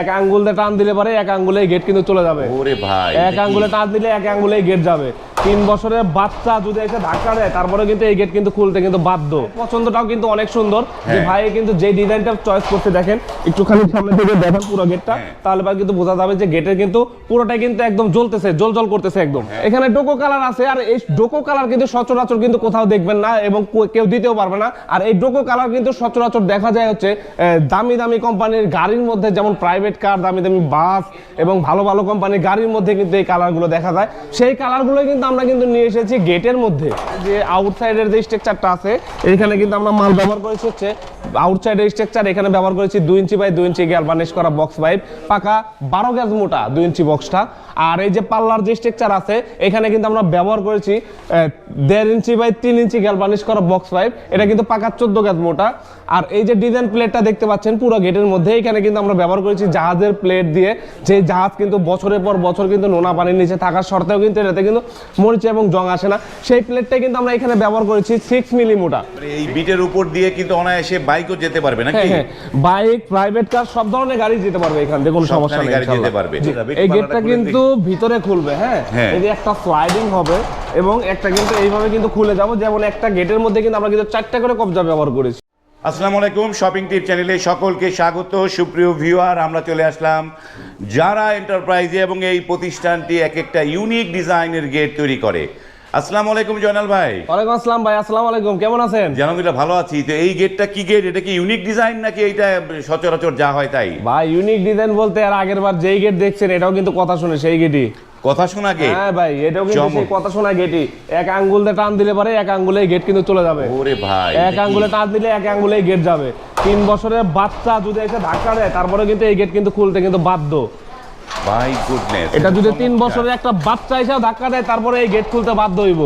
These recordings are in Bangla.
এক আঙ্গুল দিয়ে টান দিলে পরে এক আঙ্গুলে গেট কিন্তু চলে যাবে। ওরে ভাই এক আঙ্গুলে টান দিলে এক আঙ্গুলে গেট যাবে। তিন বছরের বাচ্চা যদি এসে ধাক্কা দেয় তারপরে কিন্তু এই গেট কিন্তু খুলতে কিন্তু বাধ্য। পছন্দটাও কিন্তু অনেক সুন্দর। যে হ্যাঁ। ভাই কিন্তু যে ডিজাইনটা চয়েস করতে দেখেন একটুখানি সামনে থেকে দেখেন পুরো গেটটা হ্যাঁ। তাহলে পরে কিন্তু বোঝা যাবে যে গেটের কিন্তু পুরোটাই কিন্তু একদম জ্বলতেছে জল জল করতেছে একদম। হ্যাঁ। এখানে ডোকো কালার আছে আর এই ডোকো কালার কিন্তু সচরাচর কিন্তু কোথাও দেখবেন না এবং কেউ দিতেও পারবে না। আর এই ডোকো কালার কিন্তু সচরাচর দেখা যায় হচ্ছে দামি দামি কোম্পানির গাড়ির মধ্যে যেমন প্রাইভেট কার দামি দামি বাস এবং ভালো ভালো কোম্পানির গাড়ির মধ্যে কিন্তু এই কালারগুলো দেখা যায়। সেই কালারগুলো কিন্তু আমরা কিন্তু নিয়ে এসেছি গেটের মধ্যে। যে আউটসাইডের যে স্ট্রাকচারটা আছে এখানে কিন্তু আমরা মাল ব্যবহার করেছি হচ্ছে আউটসাইডের স্ট্রাকচার এখানে ব্যবহার করেছি দুই ইঞ্চি বাই দুই ইঞ্চি গ্যাল বার্নিশ করা বক্স পাইপ পাকা বারো গ্যাস মোটা দুই ইঞ্চি বক্সটা আর এই যে পাল্লার যে স্ট্রাকচার আছে, এখানে কিন্তু আমরা ব্যবহার করেছি দেড় ইঞ্চি বাই তিন ইঞ্চি গ্যাল বার্নিশ করা বক্স পাইপ এটা কিন্তু পাকা চোদ্দ গ্যাস মোটা। আর এই যে ডিজাইন প্লেটটা দেখতে পাচ্ছেন, পুরো গেটের মধ্যে, এখানে কিন্তু আমরা ব্যবহার করেছি জাহাজের প্লেট দিয়ে যে জাহাজ কিন্তু বছরের পর বছর কিন্তু নোনা পানির নিচে থাকার সত্ত্বেও কিন্তু এটাতে কিন্তু মরিচা এবং জং আসে না। সেই প্লেটটাই কিন্তু আমরা এখানে ব্যবহার করেছি সিক্স মিলি মোটা মানে এই বিটের উপর দিয়ে কিন্তু অনায়াসে বাইকও যেতে পারবে হ্যাঁ নাকি বাইক প্রাইভেট কার সব ধরনের গাড়ি যেতে পারবে এখান থেকে কোনো সমস্যা নেই গাড়ি যেতে পারবে। এই গেটটা কিন্তু ভিতরে খুলবে হ্যাঁ? হ্যাঁ। এই একটা স্লাইডিং হবে এবং একটা কিন্তু এইভাবে কিন্তু খুলে যাব যেমন একটা গেটের মধ্যে কিন্তু আমরা কিন্তু চারটা করে কবজা ব্যবহার করেছি। আসসালামু আলাইকুম শপিং টিপ চ্যানেলে সকলকে স্বাগত। সুপ্রিয় ভিউয়ার আমরা চলে আসলাম যারা এন্টারপ্রাইজে এবং এই প্রতিষ্ঠানটি এক একটা ইউনিক ডিজাইনের গেট তৈরি করে। আসসালামু আলাইকুম জয়নাল ভাই। ওয়ালাইকুম আসসালাম ভাই আসসালামু আলাইকুম কেমন আছেন? জানামিল্লা ভালো আছি। তো এই গেটটা কি গেট? এটা কি ইউনিক ডিজাইন নাকি এইটা সচরাচর যা হয় তাই? ভাই ইউনিক ডিজাইন বলতে আর আগের বার যেই গেট দেখছেন এটাও কিন্তু কথা শুনে সেই গেটই। কথা শোনা গেট হ্যাঁ ভাই এটাও কিন্তু। সেই কথা শোনা গেটই এক আঙ্গুল দিয়ে টান দিলে পরে এক আঙ্গুলে গেট কিন্তু চলে যাবে। ওরে ভাই এক আঙ্গুলে টান দিলে এক আঙ্গুলে গেট যাবে। তিন বছরের বাচ্চা যদি এসে ধাক্কা দেয় তারপরে কিন্তু এই গেট কিন্তু খুলতে কিন্তু বাধ্য। ভাই গুডনেস এটা যদি তিন বছরের একটা বাচ্চা এসেও ধাক্কা দেয় তারপরে এই গেট খুলতে বাধ্য হইব।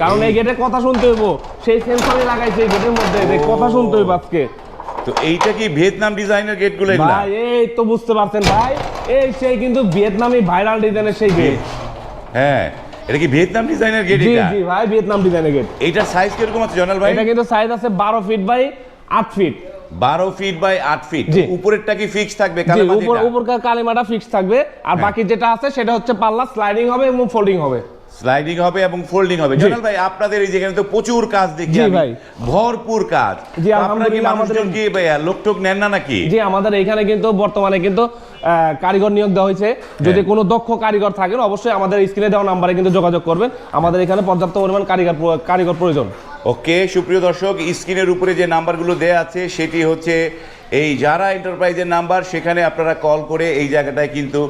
কারণ এই গেটে কথা শুনতে হইব। সেই সেন্সরই লাগাইছে এই গেটের মধ্যে। কথা শুনতে হইব আজকে। তো এইটা কি ভিয়েতনাম ডিজাইনের গেটগুলো এগুলা? ভাই এই তো বুঝতে পারছেন ভাই এই সেই কিন্তু ভিয়েতনামি ভাইরাল ডিজাইনের সেই গেট। হ্যাঁ এটা কি ভিয়েতনাম ডিজাইনের গেট জি এটা? জি ভাই ভিয়েতনাম ডিজাইনের গেট। এইটার সাইজ কীরকম আছে জয়নাল ভাই? এটা কিন্তু সাইজ আছে বারো ফিট বাই আট ফিট বারো ফিট বাই আট ফিট জি। উপরেরটা কি ফিক্স থাকবে? জি কালামাজিটা? উপর উপরকার কালিমাটা ফিক্স থাকবে। আর বাকি যেটা আছে সেটা হচ্ছে পাল্লা স্লাইডিং হবে এবং ফোল্ডিং হবে। স্লাইডিং হবে এবং ফোল্ডিং হবে। জনাল ভাই আপনাদের এই যেখানে তো প্রচুর কাজ দেখি। ভাই। ভরপুর কাজ। জি, আপনারা কি মানুষজন নেন না নাকি? জি আমাদের এখানে কিন্তু বর্তমানে কিন্তু কারিগর নিয়োগ দেওয়া হয়েছে। যদি হ্যাঁ। কোনো দক্ষ কারিগর থাকেন অবশ্যই আমাদের স্ক্রিনে দেওয়া নাম্বারে কিন্তু যোগাযোগ করবেন। আমাদের এখানে পর্যাপ্ত পরিমাণ কারিগর কারিগর প্রয়োজন। ওকে সুপ্রিয় দর্শক স্ক্রিনের উপরে যে নাম্বারগুলো দেয়া আছে সেটি হচ্ছে এই যারা এন্টারপ্রাইজের নাম্বার সেখানে আপনারা কল করে এই জায়গাটায় কিন্তু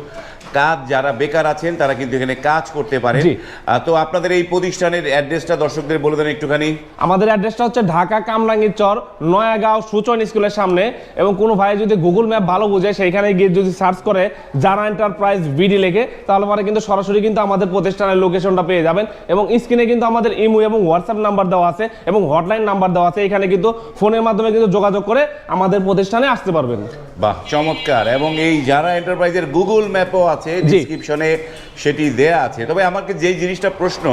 কাজ যারা বেকার আছেন তারা কিন্তু এখানে কাজ করতে পারেন। তো আপনাদের এই প্রতিষ্ঠানের অ্যাড্রেসটা দর্শকদের বলে দেন একটুখানি। আমাদের অ্যাড্রেসটা হচ্ছে ঢাকা কামরাঙ্গীর চর নয়াগাঁও সুচন স্কুলের সামনে। এবং কোনো ভাই যদি গুগল ম্যাপ ভালো বুঝে সেইখানে গিয়ে যদি সার্চ করে যারা এন্টারপ্রাইজ বিডি লেখে তাহলে পরে কিন্তু সরাসরি কিন্তু আমাদের প্রতিষ্ঠানের লোকেশনটা পেয়ে যাবেন। এবং স্ক্রিনে কিন্তু আমাদের ইমো এবং হোয়াটসঅ্যাপ নাম্বার দেওয়া আছে এবং হটলাইন নাম্বার দেওয়া আছে। এখানে কিন্তু ফোনের মাধ্যমে কিন্তু যোগাযোগ করে আমাদের প্রতিষ্ঠানে আসতে পারবেন। বাহ চমৎকার। এবং এই যারা এন্টারপ্রাইজের গুগল ম্যাপও আছে ডিসক্রিপশনে সেটি দেয়া আছে। তবে আমাকে যেই জিনিসটা প্রশ্ন।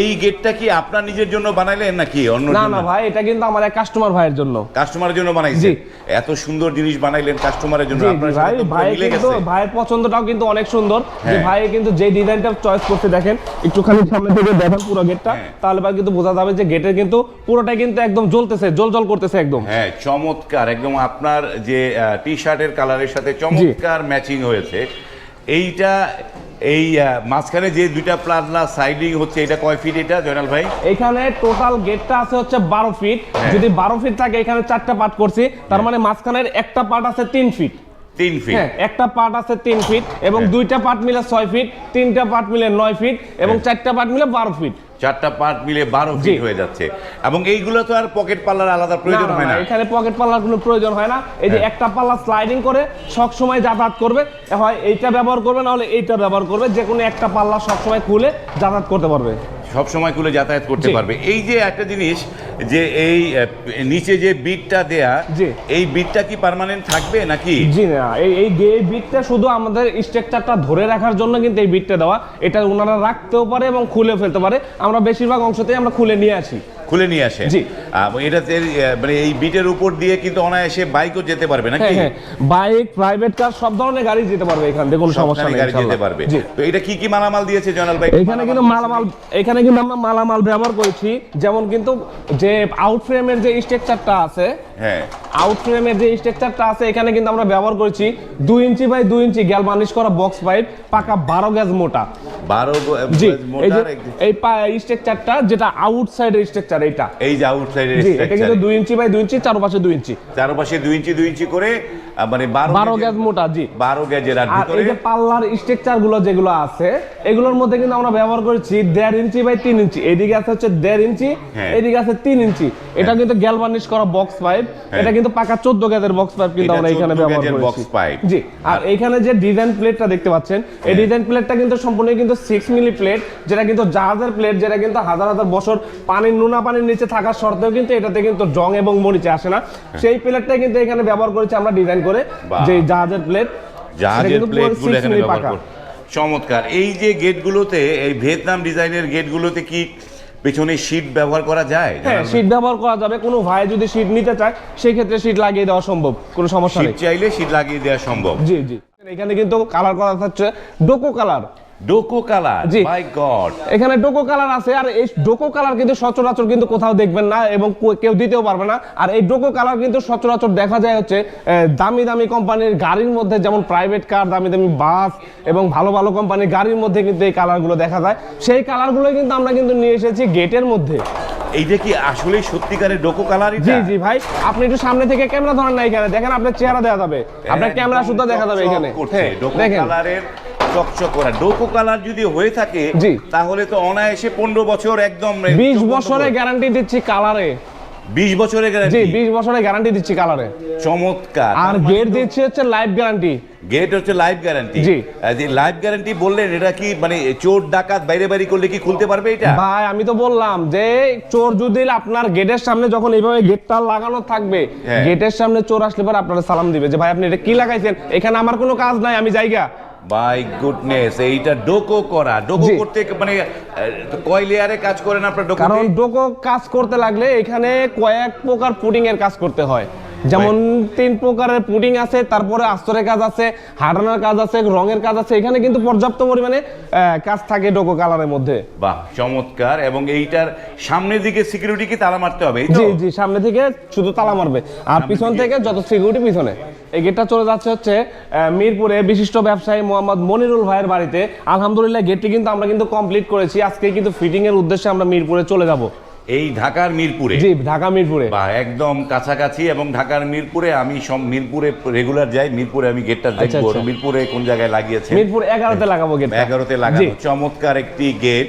এই গেটটা কি আপনার নিজের জন্য বানাইলেন নাকি অন্য না না ভাই এটা কিন্তু আমার এক কাস্টমার ভাইয়ের জন্য। কাস্টমারের জন্য বানাইছেন? জি। এত সুন্দর জিনিস বানাইলেন কাস্টমারের জন্য। আপনার ভাই ভাই কিন্তু ভাইয়ের পছন্দটাও কিন্তু অনেক সুন্দর। যে হ্যাঁ। ভাই কিন্তু যে ডিজাইনটা চয়েস করতে দেখেন একটুখানি সামনে থেকে দেখেন পুরো গেটটা হ্যাঁ। তাহলে ভাই কিন্তু বোঝা যাবে যে গেটের কিন্তু পুরোটাই কিন্তু একদম জ্বলতেছে জল জল করতেছে একদম। হ্যাঁ চমৎকার। একদম আপনার যে টি শার্টের কালারের সাথে চমৎকার ম্যাচিং হয়েছে। এইটা এই মাঝখানে যে দুইটা প্লাজলা সাইডিং হচ্ছে এটা কয় ফিট এটা জয়নাল ভাই? এখানে টোটাল গেটটা আছে হচ্ছে বারো ফিট হ্যাঁ। যদি বারো ফিট থাকে এখানে চারটা পার্ট করছি। তার মানে মাঝখানের একটা পার্ট আছে তিন ফিট তিন ফিট হ্যাঁ একটা পার্ট আছে তিন ফিট এবং হ্যাঁ। দুইটা পার্ট মিলে ছয় ফিট তিনটা পার্ট মিলে নয় ফিট এবং হ্যাঁ। চারটা পার্ট মিলে বারো ফিট চারটা পার্ট মিলে বারো। ফিট হয়ে যাচ্ছে এবং এইগুলো তো আর পকেট পাল্লার আলাদা প্রয়োজন হয় না, এখানে পকেট পাল্লার কোনো প্রয়োজন হয় না এই যে। একটা পাল্লা স্লাইডিং করে সব সময় যাতায়াত করবে হয় এইটা ব্যবহার করবে না হলে এইটা ব্যবহার করবে যে কোনো একটা পাল্লা সব সময় খুলে যাতায়াত করতে পারবে সব সময় খুলে যাতায়াত করতে পারবে এই যে একটা জিনিস যে এই নিচে যে বিটটা দেয়া। এই বিটটা কি পার্মানেন্ট থাকবে নাকি? জি না এই এই বিটটা শুধু আমাদের স্ট্রাকচারটা ধরে রাখার জন্য কিন্তু এই বিটটা দেওয়া এটা ওনারা রাখতেও পারে এবং খুলে ফেলতে পারে। আমরা বেশিরভাগ অংশতেই আমরা খুলে নিয়ে আসি। খুলে নিয়ে আসে? জি। এটাতে মানে এই বিটের উপর দিয়ে কিন্তু অনায়াসে বাইকও যেতে পারবে নাকি? হ্যাঁ বাইক প্রাইভেট কার সব ধরনের গাড়ি যেতে পারবে এখান থেকে কোনো সমস্যা নেই গাড়ি যেতে পারবে। তো এটা কি কি মালামাল দিয়েছে জনাল ভাই? এখানে কিন্তু মালামাল এখানে কিন্তু আমরা মালামাল ব্যবহার করেছি যেমন কিন্তু যে আউট ফ্রেমের যে স্ট্রাকচারটা আছে হ্যাঁ। আউট ফ্রেমের যে স্ট্রাকচারটা আছে এখানে কিন্তু আমরা ব্যবহার করেছি দুই ইঞ্চি বাই দুই ইঞ্চি গ্যাল করা বক্স পাইপ পাকা বারো গ্যাস মোটা। বারো জি এই যে স্ট্রাকচারটা যেটা স্ট্রাকচার এই যে এটা কিন্তু দুই ইঞ্চি বাই দুই ইঞ্চি চারপাশে দুই ইঞ্চি। চারপাশে দুই ইঞ্চি দুই ইঞ্চি করে মানে বারো গ্যাস মোটা জি। বারো গ্যাজের আর এই যে পাল্লার স্ট্রাকচারগুলো যেগুলো আছে এগুলোর মধ্যে কিন্তু আমরা ব্যবহার করেছি দেড় ইঞ্চি বাই তিন ইঞ্চি। এদিকে আছে হচ্ছে দেড় ইঞ্চি হ্যাঁ। এদিকে আছে তিন ইঞ্চি। এটা কিন্তু গ্যালভানিশ করা বক্স পাইপ এটা কিন্তু পাকা গ্যাজের বক্স পাইপ কিন্তু আমরা এখানে ব্যবহার করেছি। জি আর এখানে যে ডিজাইন প্লেটটা দেখতে পাচ্ছেন এই ডিজাইন প্লেটটা কিন্তু সম্পূর্ণ কিন্তু মিলি প্লেট যেটা কিন্তু জাহাজের প্লেট যেটা কিন্তু হাজার হাজার বছর পানির নুনা পানির নিচে থাকার সত্ত্বেও কিন্তু এটাতে কিন্তু জং এবং মরিচে আসে না। সেই প্লেটটাই কিন্তু এখানে ব্যবহার করেছি আমরা ডিজাইন করে যে জাহাজের প্লেট জাহাজের প্লেটগুলো এখানে ব্যবহার কর চমৎকার। এই যে গেটগুলোতে এই ভিয়েতনাম ডিজাইনের গেটগুলোতে কি পেছনে শীট ব্যবহার করা যায়? হ্যাঁ শীট ব্যবহার করা যাবে। কোনো ভাই যদি শীট নিতে চায় সেই ক্ষেত্রে শীট লাগিয়ে দেওয়া সম্ভব। কোনো সমস্যা শীট নেই। চাইলে শীট লাগিয়ে দেওয়া সম্ভব। জি জি। এখানে কিন্তু কালার করা হচ্ছে ডোকো কালার ডোকো কালার জি। মাই গড এখানে ডোকো কালার আছে আর এই ডোকো কালার কিন্তু সচরাচর কিন্তু কোথাও দেখবেন না এবং কেউ দিতেও পারবে না। আর এই ডোকো কালার কিন্তু সচরাচর দেখা যায় হচ্ছে দামি দামি কোম্পানির গাড়ির মধ্যে যেমন প্রাইভেট কার দামি দামি বাস এবং ভালো ভালো কোম্পানির গাড়ির মধ্যে কিন্তু এই কালারগুলো দেখা যায়। সেই কালারগুলো কিন্তু আমরা কিন্তু নিয়ে এসেছি গেটের মধ্যে। এইটা কি আসলে সত্যিকারের ডোকো কালার জি জি ভাই। আপনি একটু সামনে থেকে ক্যামেরা ধরেন না এখানে। দেখেন আপনার চেহারা দেখা যাবে। আপনার ক্যামেরা শুদ্ধ দেখা যাবে এখানে। দেখেন। কালারের চকচক করা ডোকো কালার যদি হয়ে থাকে তাহলে তো অনায়াসে পনেরো বছর একদম বিশ বছরের গ্যারান্টি দিচ্ছি কালারে। বিশ বছরের জি গ্যারান্টি বছরের গ্যারান্টি দিচ্ছি কালারে। চমৎকার। আর গেট দিচ্ছি হচ্ছে লাইফ গ্যারান্টি গেট হচ্ছে লাইফ গ্যারান্টি জি। যে লাইফ গ্যারান্টি বললেন এটা কি মানে চোর ডাকাত বাইরে বাইরে করলে কি খুলতে পারবে এটা? ভাই আমি তো বললাম যে চোর যদি আপনার গেটের সামনে যখন এইভাবে গেটটা লাগানো থাকবে হ্যাঁ। গেটের সামনে চোর আসলে পর আপনারা সালাম দিবে যে ভাই আপনি এটা কি লাগাইছেন? এখানে আমার কোনো কাজ নাই আমি জায়গা। বাই গুডনেস এইটা ডোকো করা। ডোকো করতে মানে কয় লেয়ারে কাজ করেন আপনার ডোকো কারণ ডোকো কাজ করতে লাগলে এখানে কয়েক প্রকার পুডিং এর কাজ করতে হয়। যেমন তিন প্রকারের পুডিং আছে তারপরে আস্তরের কাজ আছে হাডানোর কাজ আছে রঙের কাজ আছে এখানে কিন্তু পর্যাপ্ত পরিমাণে কাজ থাকে ডোকো কালারের মধ্যে। বাহ চমৎকার এবং এইটার সামনের দিকে সিকিউরিটি কি তালা মারতে হবে জি জি সামনে থেকে শুধু তালা মারবে। আর পিছন থেকে যত সিকিউরিটি পিছনে। এই গেটটা চলে যাচ্ছে হচ্ছে মিরপুরে বিশিষ্ট ব্যবসায়ী মোহাম্মদ মনিরুল ভাইয়ের বাড়িতে। আলহামদুলিল্লাহ গেটটি কিন্তু আমরা কিন্তু কমপ্লিট করেছি। আজকে কিন্তু ফিটিং এর উদ্দেশ্যে আমরা মিরপুরে চলে যাব। এই ঢাকার মিরপুরে। জি ঢাকা মিরপুরে। বা একদম কাছাকাছি এবং ঢাকার মিরপুরে আমি সব মিরপুরে রেগুলার যাই মিরপুরে আমি গেটটা দেখব। আচ্ছা। মিরপুরে কোন জায়গায় লাগিয়েছে? মিরপুর এগারোতে লাগাবো গেট এগারোতে লাগাবো। চমৎকার একটি গেট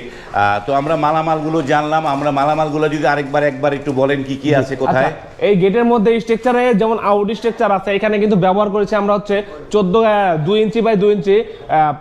তো আমরা মালামালগুলো জানলাম। আমরা মালামালগুলো যদি আরেকবার একবার একটু বলেন কি কি আছে কোথায়? আচ্ছা, এই গেটের মধ্যে স্ট্রাকচারে যেমন আউট স্ট্রাকচার আছে এখানে কিন্তু ব্যবহার করেছি আমরা হচ্ছে চোদ্দ দুই ইঞ্চি বাই দুই ইঞ্চি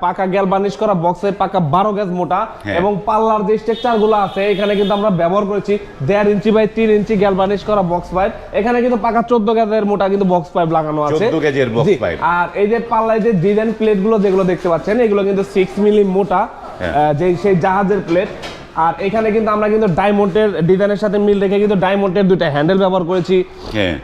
পাকা গ্যাল বার্নিশ করা বক্সের পাকা বারো গ্যাস মোটা হ্যাঁ। এবং পাল্লার যে স্ট্রাকচারগুলো আছে এখানে কিন্তু আমরা ব্যবহার করেছি দেড় ইঞ্চি বাই তিন ইঞ্চি গ্যাল বার্নিশ করা বক্স পাইপ এখানে কিন্তু পাকা চোদ্দ গ্যাসের মোটা কিন্তু বক্স পাইপ লাগানো আছে 14 গেজের box জি, pipe। আর এই যে পাল্লায় যে ডিজাইন প্লেটগুলো যেগুলো দেখতে পাচ্ছেন এগুলো কিন্তু সিক্স মিলি মোটা হ্যাঁ। যে সেই জাহাজের প্লেট আর এখানে কিন্তু আমরা কিন্তু ডায়মন্ডের ডিজাইনের সাথে মিল রেখে কিন্তু ডায়মন্ডের দুটো হ্যান্ডেল ব্যবহার করেছি। হ্যাঁ।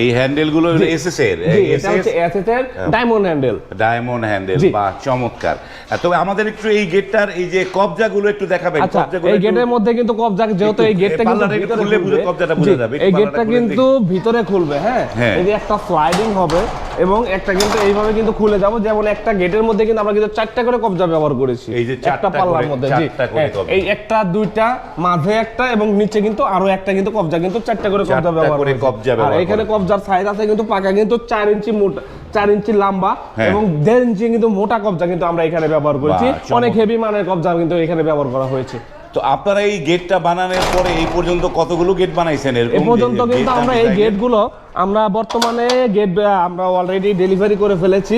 এই হ্যান্ডেলগুলো এসএস এর এটা হচ্ছে এসএস এর ডায়মন্ড হ্যান্ডেল ডায়মন্ড হ্যান্ডেল বা চমৎকার। তবে আমাদের একটু এই গেটটার এই যে কবজাগুলো একটু দেখাবেন আচ্ছা কবজাগুলো এই গেটের মধ্যে কিন্তু কবজা যেহেতু এই গেটটা কিন্তু ভিতরে খুললে বুঝে কবজাটা বোঝা যাবে, এই গেটটা কিন্তু ভিতরে খুলবে হ্যাঁ? হ্যাঁ। এই যে একটা স্লাইডিং হবে এবং একটা কিন্তু এইভাবে কিন্তু খুলে যাব যেমন একটা গেটের মধ্যে কিন্তু আমরা কিন্তু চারটা করে কবজা ব্যবহার করেছি। এই যে চারটা পাল্লার মধ্যে জি। হ্যাঁ, কবজা। এই একটা দুইটা মাঝে একটা এবং নিচে কিন্তু আরও একটা কিন্তু কবজা কিন্তু চারটা করে কবজা ব্যবহার করে। কবজা ব্যবহার এখানে করেছি। কবজার সাইজ আছে কিন্তু পাকা কিন্তু চার ইঞ্চি মোটা চার ইঞ্চি লম্বা হ্যাঁ। এবং দেড় ইঞ্চি কিন্তু মোটা কবজা কিন্তু আমরা এখানে ব্যবহার করেছি। অনেক হেভি মানের কবজা কিন্তু এখানে ব্যবহার করা হয়েছে। তো আপনারা এই গেটটা বানানোর পরে এই পর্যন্ত কতগুলো গেট বানাইছেন? এরকম পর্যন্ত কিন্তু আমরা এই গেটগুলো আমরা বর্তমানে গেট আমরা অলরেডি ডেলিভারি করে ফেলেছি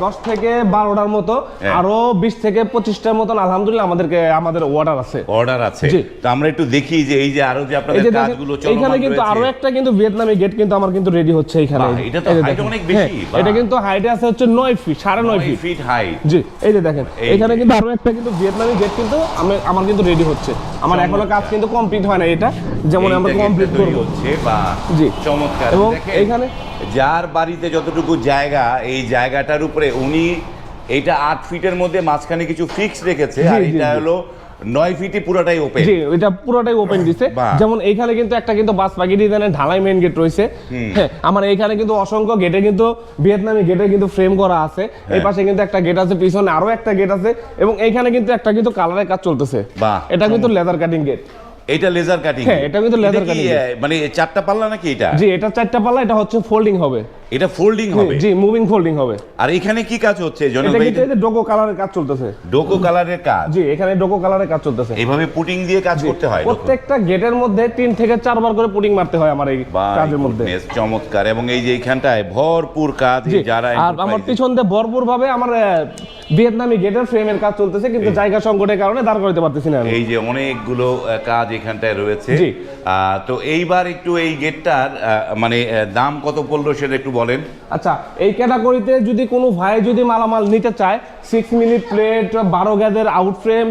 দশ থেকে বারোটার মতো হ্যাঁ। আরও বিশ থেকে পঁচিশটার মতন আলহামদুলিল্লাহ আমাদেরকে আমাদের অর্ডার আছে। অর্ডার আছে। তো আমরা একটু দেখি যে এই যে আরও যে আপনাদের কাজগুলো চলমান কিন্তু আরও একটা কিন্তু ভিয়েতনামি গেট কিন্তু আমার কিন্তু রেডি হচ্ছে এখানে। এটা তো দেখেন। অনেক বেশি, এটা কিন্তু হাইটে আছে হচ্ছে নয় ফিট সাড়ে নয় ফিট ফিট হাইট জি এই যে দেখেন এখানে কিন্তু আরও একটা কিন্তু ভিয়েতনামি গেট কিন্তু আমি- আমার কিন্তু রেডি হচ্ছে। আমার এখনও কাজ কিন্তু কমপ্লিট হয় না এটা যেমন আমরা কমপ্লিট করব। হচ্ছে বা জি। চমৎকার। এবং দেখেন, এইখানে যার বাড়িতে যতটুকু জায়গা এই জায়গাটার উপরে উনি এটা আট ফিটের মধ্যে মাঝখানে কিছু ফিক্স রেখেছে আর এটা হলো নয় ফিটই পুরোটাই ওপেন জি এটা পুরোটাই ওপেন দিছে। যেমন এইখানে কিন্তু একটা কিন্তু বাস পাখি ডিজাইনের ঢালাই মেইন গেট রয়েছে। হ্যাঁ আমার এইখানে কিন্তু অসংখ্য গেটে কিন্তু ভিয়েতনামি গেটে কিন্তু ফ্রেম করা আছে। হ্যাঁ। এই পাশে কিন্তু একটা গেট আছে পিছনে আরও একটা গেট আছে। এবং এইখানে কিন্তু একটা কিন্তু কালারের কাজ চলতেছে। এটা কিন্তু লেদার কাটিং গেট এটা লেজার কাটিং হ্যাঁ, এটা কিন্তু লেজার কাটিং মানে চারটা পাল্লা নাকি এটা? জি এটা চারটা পাল্লা এটা হচ্ছে ফোল্ডিং হবে। এটা ফোল্ডিং হবে। জি মুভিং ফোল্ডিং হবে। আর এখানে কি কাজ হচ্ছে জনাব এটা ভাই? যে ডোকো কালারের কাজ চলতেছে। ডোকো কালারের কাজ? জি এখানে ডোকো কালারের কাজ চলতেছে। এইভাবে পুটিং দিয়ে কাজ করতে হয় প্রত্যেকটা গেটের মধ্যে তিন থেকে চারবার করে পুটিং মারতে হয় আমার এই কাজের মধ্যে। goodness, চমৎকার। এবং এই যে এইখানটায় ভরপুর কাজ যারা আর আমার পিছন দিয়ে ভরপুর ভাবে আমার ভিয়েতনামি গেটের ফ্রেমের কাজ চলতেছে কিন্তু জায়গা সংকটের কারণে দাঁড় করতে পারতেছি না এই যে অনেকগুলো কাজ এখানটায় রয়েছে। জি। আহ, তো এইবার একটু এই গেটটার মানে দাম কত পড়ল সেটা একটু বলেন। আচ্ছা এই ক্যাটাগরিতে যদি কোনো ভাই যদি মালামাল নিতে চায় সিক্স মিনিট প্লেট বারো গ্যাদের আউট ফ্রেম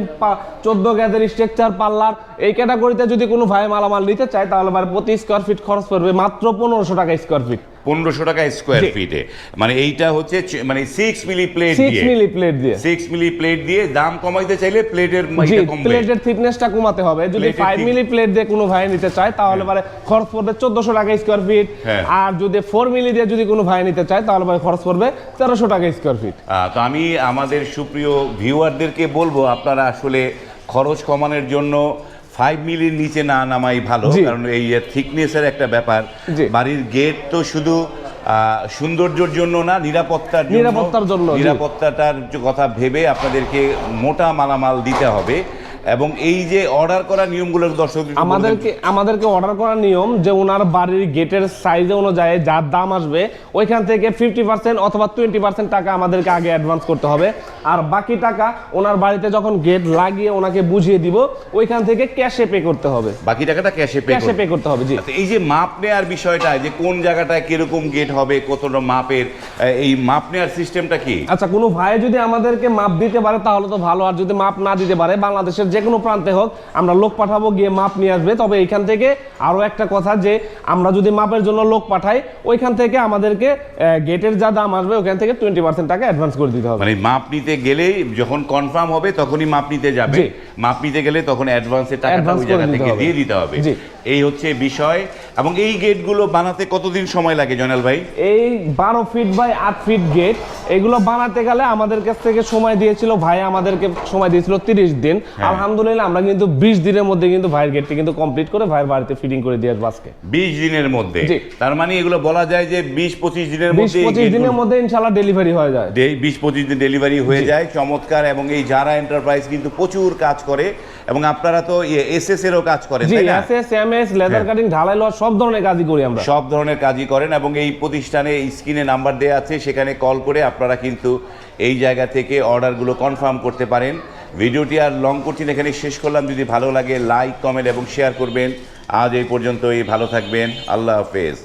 চোদ্দ গ্যাদের স্ট্রাকচার পার্লার এই ক্যাটাগরিতে যদি কোনো ভাই মালামাল নিতে চায়, তাহলে প্রতি স্কোয়ার ফিট খরচ পড়বে মাত্র পনেরোশো টাকা স্কোয়ার ফিট পনেরোশো টাকা স্কোয়ার। ফিটে মানে এইটা হচ্ছে মানে সিক্স মিলি প্লেট সিক্স দিয়ে। মিলি প্লেট দিয়ে। সিক্স মিলি প্লেট দিয়ে দাম কমাইতে চাইলে প্লেটের প্লেটের থিকনেসটা কমাতে হবে। যদি ফাইভ মিলি প্লেট দিয়ে কোনো ভাই নিতে চায় তাহলে পরে খরচ পড়বে চোদ্দশো টাকা স্কোয়ার ফিট হ্যাঁ। আর যদি ফোর মিলি দিয়ে যদি কোনো ভাই নিতে চায় তাহলে পরে খরচ পড়বে তেরোশো টাকা স্কোয়ার ফিট তো আমি আমাদের সুপ্রিয় ভিউয়ারদেরকে বলব আপনারা আসলে খরচ কমানোর জন্য ফাইভ মিলির নিচে না নামাই ভালো কারণ এই থিকনেসের একটা ব্যাপার। বাড়ির গেট তো শুধু আহ, সৌন্দর্যের জন্য না নিরাপত্তার নিরাপত্তার জন্য, নিরাপত্তাটার কথা ভেবে আপনাদেরকে মোটা মালামাল দিতে হবে। এবং এই যে অর্ডার করা নিয়মগুলো দর্শক আমাদেরকে আমাদেরকে অর্ডার করার নিয়ম যে ওনার বাড়ির গেটের সাইজ অনুযায়ী যার দাম আসবে ওইখান থেকে ফিফটি পার্সেন্ট অথবা টোয়েন্টি পার্সেন্ট টাকা আমাদেরকে আগে অ্যাডভান্স করতে হবে। আর বাকি টাকা ওনার বাড়িতে যখন গেট লাগিয়ে ওনাকে বুঝিয়ে দিব ওইখান থেকে ক্যাশে পে করতে হবে। বাকি টাকাটা ক্যাশে পে ক্যাশে পে করতে হবে জি। আচ্ছা, এই যে মাপ নেওয়ার বিষয়টা যে কোন জায়গাটায় কীরকম গেট হবে কতটা মাপের এই মাপ নেওয়ার সিস্টেমটা কি? আচ্ছা কোনো ভাই যদি আমাদেরকে মাপ দিতে পারে তাহলে তো ভালো আর যদি মাপ না দিতে পারে বাংলাদেশের যে কোনো প্রান্তে হোক আমরা লোক পাঠাবো গিয়ে মাপ নিয়ে আসবে। তবে এখান থেকে আরও একটা কথা যে আমরা যদি মাপের জন্য লোক পাঠাই ওইখান থেকে আমাদেরকে গেটের যা দাম আসবে ওখান থেকে টোয়েন্টি পার্সেন্ট টাকা অ্যাডভান্স করে দিতে হবে। মানে মাপ নিতে গেলেই যখন কনফার্ম হবে তখনই মাপ নিতে যাবে। মাপ নিতে গেলে তখন অ্যাডভান্সের টাকাটা ওই জায়গা থেকে দিয়ে দিতে হবে। এই হচ্ছে বিষয়। এবং এই গেটগুলো বানাতে কতদিন সময় লাগে জয়নাল ভাই? এই বারো ফিট বাই আট ফিট গেট এগুলো বানাতে গেলে আমাদের কাছ থেকে সময় দিয়েছিল ভাই আমাদেরকে সময় দিয়েছিল তিরিশ দিন। হ্যাঁ। আলহামদুলিল্লাহ আমরা কিন্তু বিশ দিনের মধ্যে কিন্তু ভাইয়ের গেটটি কিন্তু কমপ্লিট করে ভাইয়ের বাড়িতে ফিটিং করে দিয়ে আসব আজকে। বিশ দিনের মধ্যে? তার মানে এগুলো বলা যায় যে বিশ পঁচিশ দিনের মধ্যে পঁচিশ দিনের মধ্যে ইনশাল্লাহ ডেলিভারি হয়ে যায়। বিশ পঁচিশ দিন ডেলিভারি হয়ে যায় চমৎকার এবং এই যারা এন্টারপ্রাইজ কিন্তু প্রচুর কাজ করে এবং আপনারা তো এস এস এরও কাজ করেন জি তাই না? S S M S leather cutting ঢালাই লওয়া সব ধরনের কাজই করি আমরা। সব ধরনের কাজই করেন এবং এই প্রতিষ্ঠানে স্ক্রিনে নাম্বার দেওয়া আছে সেখানে কল করে আপনারা কিন্তু এই জায়গা থেকে অর্ডারগুলো কনফার্ম করতে পারেন। ভিডিওটি আর লং করছি না, এখানে শেষ করলাম। যদি ভালো লাগে লাইক কমেন্ট এবং শেয়ার করবেন। আজ এই পর্যন্তই ভালো থাকবেন। আল্লাহ হাফেজ।